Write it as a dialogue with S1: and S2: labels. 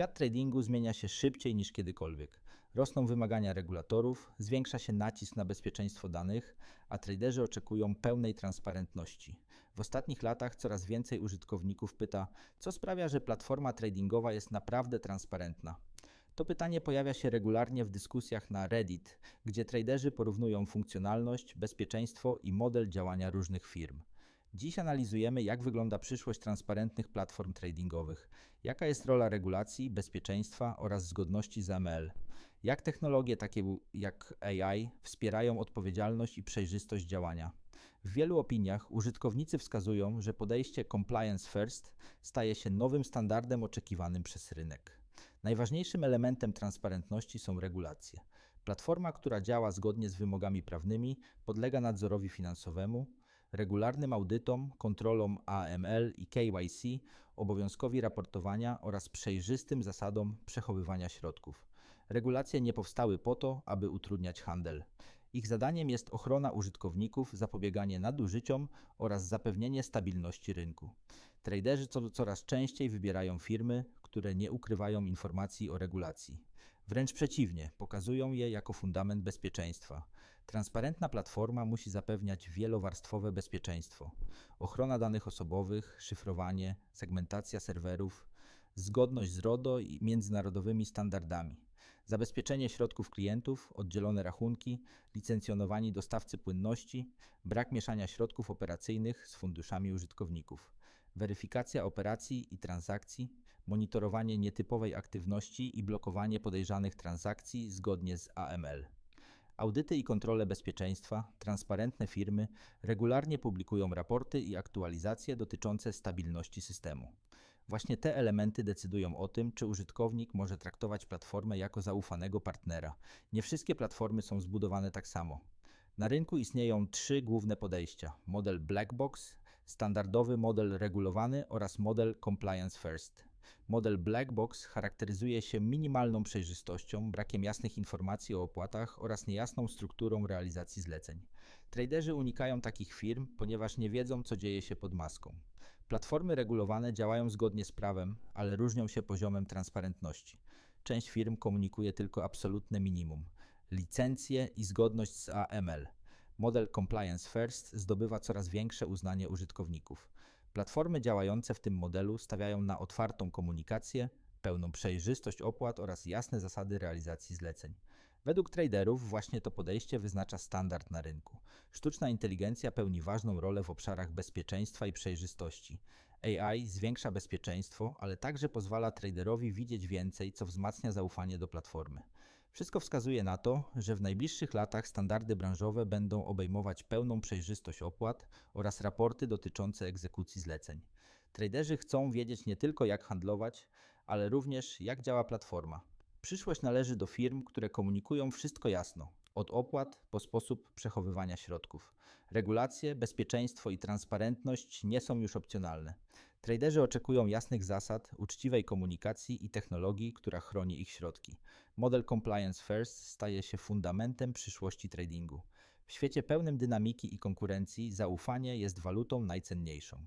S1: Świat tradingu zmienia się szybciej niż kiedykolwiek. Rosną wymagania regulatorów, zwiększa się nacisk na bezpieczeństwo danych, a traderzy oczekują pełnej transparentności. W ostatnich latach coraz więcej użytkowników pyta, co sprawia, że platforma tradingowa jest naprawdę transparentna. To pytanie pojawia się regularnie w dyskusjach na Reddit, gdzie traderzy porównują funkcjonalność, bezpieczeństwo i model działania różnych firm. Dziś analizujemy, jak wygląda przyszłość transparentnych platform tradingowych, jaka jest rola regulacji, bezpieczeństwa oraz zgodności z ML, jak technologie takie jak AI wspierają odpowiedzialność i przejrzystość działania. W wielu opiniach użytkownicy wskazują, że podejście compliance first staje się nowym standardem oczekiwanym przez rynek. Najważniejszym elementem transparentności są regulacje. Platforma, która działa zgodnie z wymogami prawnymi, podlega nadzorowi finansowemu, regularnym audytom, kontrolom AML i KYC, obowiązkowi raportowania oraz przejrzystym zasadom przechowywania środków. Regulacje nie powstały po to, aby utrudniać handel. Ich zadaniem jest ochrona użytkowników, zapobieganie nadużyciom oraz zapewnienie stabilności rynku. Traderzy coraz częściej wybierają firmy, które nie ukrywają informacji o regulacji. Wręcz przeciwnie, pokazują je jako fundament bezpieczeństwa. Transparentna platforma musi zapewniać wielowarstwowe bezpieczeństwo. Ochrona danych osobowych, szyfrowanie, segmentacja serwerów, zgodność z RODO i międzynarodowymi standardami. Zabezpieczenie środków klientów, oddzielone rachunki, licencjonowani dostawcy płynności, brak mieszania środków operacyjnych z funduszami użytkowników, weryfikacja operacji i transakcji, monitorowanie nietypowej aktywności i blokowanie podejrzanych transakcji zgodnie z AML. Audyty i kontrole bezpieczeństwa, transparentne firmy regularnie publikują raporty i aktualizacje dotyczące stabilności systemu. Właśnie te elementy decydują o tym, czy użytkownik może traktować platformę jako zaufanego partnera. Nie wszystkie platformy są zbudowane tak samo. Na rynku istnieją trzy główne podejścia: model black box, standardowy model regulowany oraz model compliance first. Model black box charakteryzuje się minimalną przejrzystością, brakiem jasnych informacji o opłatach oraz niejasną strukturą realizacji zleceń. Traderzy unikają takich firm, ponieważ nie wiedzą, co dzieje się pod maską. Platformy regulowane działają zgodnie z prawem, ale różnią się poziomem transparentności. Część firm komunikuje tylko absolutne minimum licencje i zgodność z AML. Model Compliance First zdobywa coraz większe uznanie użytkowników. Platformy działające w tym modelu stawiają na otwartą komunikację, pełną przejrzystość opłat oraz jasne zasady realizacji zleceń. Według traderów właśnie to podejście wyznacza standard na rynku. Sztuczna inteligencja pełni ważną rolę w obszarach bezpieczeństwa i przejrzystości. AI zwiększa bezpieczeństwo, ale także pozwala traderowi widzieć więcej, co wzmacnia zaufanie do platformy. Wszystko wskazuje na to, że w najbliższych latach standardy branżowe będą obejmować pełną przejrzystość opłat oraz raporty dotyczące egzekucji zleceń. Traderzy chcą wiedzieć nie tylko jak handlować, ale również jak działa platforma. Przyszłość należy do firm, które komunikują wszystko jasno, od opłat po sposób przechowywania środków. Regulacje, bezpieczeństwo i transparentność nie są już opcjonalne. Traderzy oczekują jasnych zasad, uczciwej komunikacji i technologii, która chroni ich środki. Model Compliance First staje się fundamentem przyszłości tradingu. W świecie pełnym dynamiki i konkurencji zaufanie jest walutą najcenniejszą.